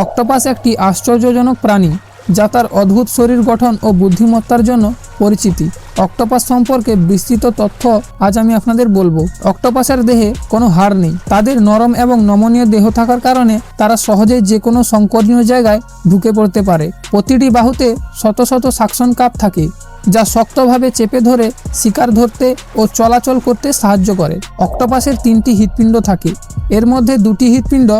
Octopus একটি আশ্চর্যজনক প্রাণী, যা তার অদ্ভুত শরীর গঠন ও বুদ্ধিমত্তার জন্য পরিচিতি। অক্টোপাস সম্পর্কে বিস্তৃত তথ্য আজ আমি আপনাদের বলব। অক্টোপাসের দেহে কোনো হাড় নেই। তাদের নরম এবং নমনীয় দেহ থাকার কারণে তারা সহজেই যে কোনো সংকটনীয় জায়গায় ঢুকে পড়তে পারে। প্রতিটি বাহুতে শত শত সাকশন কাপ থাকে, যা শক্তভাবে চেপে ধরে শিকার ধরতে ও চলাচল করতে সাহায্য করে। অক্টোপাসের তিনটি হৃৎপিণ্ড থাকে। এর মধ্যে দুটি হৃৎপিণ্ড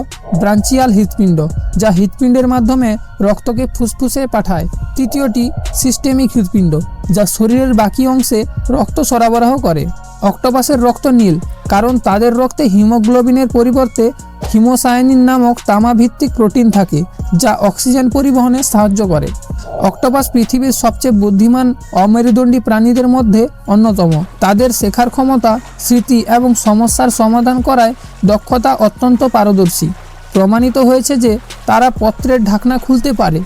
ব্রাঞ্চিয়াল হৃৎপিণ্ড, যা হৃৎপিণ্ডের মাধ্যমে রক্তকে ফুসফুসে পাঠায়। তৃতীয়টি, সিস্টেমিক হৃৎপিণ্ড, যা শরীরের বাকি অংশে রক্ত সরবরাহ করে। অক্টোপাসের রক্ত নীল, কারণ তাদের রক্তে হিমোগ্লোবিনের পরিবর্তে হিমোসায়ানিন নামক তামাভিত্তিক প্রোটিন থাকে, যা অক্সিজেন পরিবহনে সাহায্য করে। অক্টোপাস পৃথিবীর সবচেয়ে বুদ্ধিমান অমেরুদণ্ডী প্রাণীদের মধ্যে অন্যতম। তাদের শেখার ক্ষমতা, স্মৃতি এবং সমস্যার সমাধান করায় দক্ষতা অত্যন্ত পারদর্শী। প্রমাণিত হয়েছে যে তারা পত্রের ঢাকনা খুলতে পারে,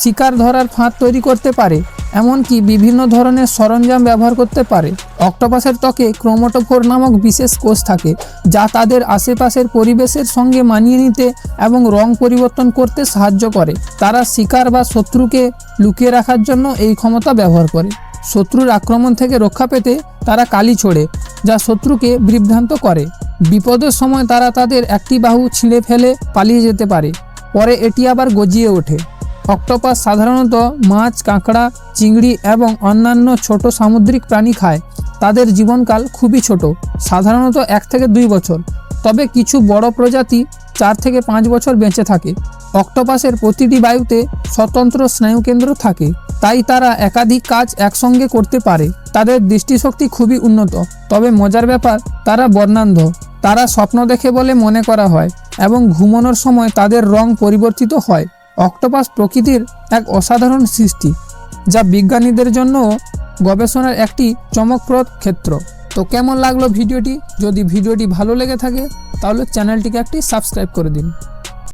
শিকার ধরার ফাঁদ তৈরি করতে পারে, এমনকি বিভিন্ন ধরনের সরঞ্জাম ব্যবহার করতে পারে। অক্টোপাসের ত্বকে ক্রোমোটোফোর নামক বিশেষ কোষ থাকে, যা তাদের আশেপাশের পরিবেশের সঙ্গে মানিয়ে নিতে এবং রং পরিবর্তন করতে সাহায্য করে। তারা শিকার বা শত্রুকে লুকিয়ে রাখার জন্য এই ক্ষমতা ব্যবহার করে। শত্রুর আক্রমণ থেকে রক্ষা পেতে তারা কালি ছোড়ে, যা শত্রুকে বিভ্রান্ত করে। বিপদের সময় তারা তাদের একটি বাহু ছিঁড়ে ফেলে পালিয়ে যেতে পারে। পরে এটি আবার গজিয়ে ওঠে। অক্টোপাস সাধারণত মাছ, কাঁকড়া, চিংড়ি এবং অন্যান্য ছোট সামুদ্রিক প্রাণী খায়। তাদের জীবনকাল খুবই ছোট, সাধারণত এক থেকে দুই বছর। তবে কিছু বড় প্রজাতি চার থেকে পাঁচ বছর বেঁচে থাকে। অক্টোপাসের প্রতিটি বায়ুতে স্বতন্ত্র স্নায়ুকেন্দ্র থাকে। তাই তারা একাধিক কাজ একসঙ্গে করতে পারে। তাদের দৃষ্টিশক্তি খুবই উন্নত। তবে মজার ব্যাপার, তারা বর্ণান্ধ। তারা স্বপ্ন দেখে বলে মনে করা হয় এবং ঘুমানোর সময় তাদের রং পরিবর্তিত হয়। অক্টোপাস প্রকৃতির এক অসাধারণ সৃষ্টি, যা বিজ্ঞানীদের জন্য গবেষণার একটি চমকপ্রদ ক্ষেত্র। তো কেমন লাগল ভিডিওটি? যদি ভিডিওটি ভালো লেগে থাকে, তাহলে চ্যানেলটিকে একটি সাবস্ক্রাইব করে দিন।